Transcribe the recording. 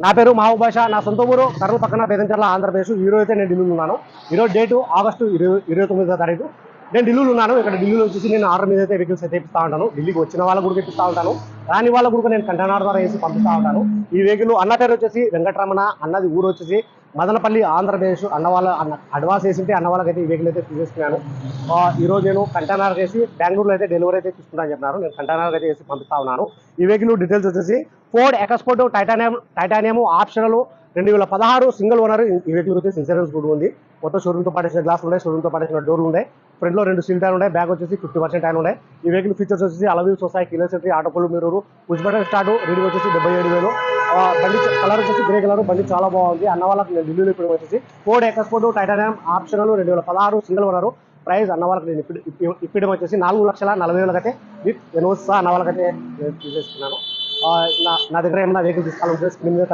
నా పేరు మహబూబ్ భాష నా సొంత ఊరు కర్నూలు పక్కన పేదంచర్ల ఆంధ్రప్రదేశ్. ఈరోజు అయితే నేను ఢిల్లీలో ఉన్నాను. ఈరోజు డేటు ఆగస్టు ఇరవై ఇరవై తొమ్మిదో తారీఖు. నేను ఢిల్లీలో ఉన్నాను ఇక్కడ ఢిల్లీలో వచ్చేసి నేను ఆర్డర్ మీద అయితే వెహికల్స్ అయితే ఇప్పిస్తూ ఉంటాను. ఢిల్లీకి వచ్చిన వాళ్ళ కూడా ఇప్పిస్తూ ఉంటాను. రాని వాళ్ళ కూడా నేను కంటైనర్ ద్వారా వేసి పంపిస్తా ఉంటాను ఈ వెహికల్ అన్న పేరు వచ్చేసి వెంకటరమణ అన్నది ఊరు వచ్చేసి మదనపల్లి ఆంధ్రప్రదేశ్ అన్న వాళ్ళ అన్న అడ్వాన్స్ వేసింటే అన్న వాళ్ళకైతే ఈ వెహికల్ అయితే తీసుకున్నాను. ఈరోజు ఈ రోజు నేను కంటైనర్ వేసి బెంగళూరులో అయితే డెలివరీ అయితే తీసుకుంటాను చెప్పినారు. నేను కంటైనర్ అయితే వేసి పంపిస్తా ఉన్నాను. ఈ వెహికల్ డీటెయిల్స్ వచ్చేసి Ford EcoSport titanium titanium optional రెండు వేల పదహారు సింగిల్ ఓనర్ ఈ వెహికల్ వచ్చేసి ఇన్సూరెన్స్ కూడా ఉంది. మొత్తం షోరూమ్తో పాటేసిన గ్లాస్ ఉన్నాయి షోరూమ్తో పాటేసిన డోర్లు ఉన్నాయి. ఫ్రంట్లో రెండు సీల్ టైర్ ఉన్నాయి బ్యాగ్ వచ్చేసి ఫిఫ్టీ పర్సెంట్ టైర్ ఉన్నాయి. ఈ వెహికల్ ఫీచర్స్ వచ్చేసి అలవీల్స్ వస్తాయి కిలో సెంట్రీ ఆటోపుల్ మీరు పుష్ బటన్ స్టార్ట్ రీడింగ్ వచ్చేసి డెబ్బై ఏడు వేలు. బండి కలర్ వచ్చేసి గ్రే కలర్ బండి చాలా బాగుంది. అన్న వాళ్ళకి నేను ఢిల్లీలో ఇప్పుడు వచ్చేసి ఫోర్డ్ ఎకస్పోర్ట్ టైటానియం ఆప్షనల్ రెండు వేల పదహారు సింగిల్ ఉన్నారు ప్రైస్ అన్న వాళ్ళకి నేను ఇప్పుడు ఇప్పి- వచ్చేసి నాలుగు లక్షల నలభై వేలకైతే విత్ ఎనోసా అన్న వాళ్ళకైతే నా నా దగ్గర ఏమైనా వెహికల్ తీసుకోవాలంటే స్క్రీన్ మీద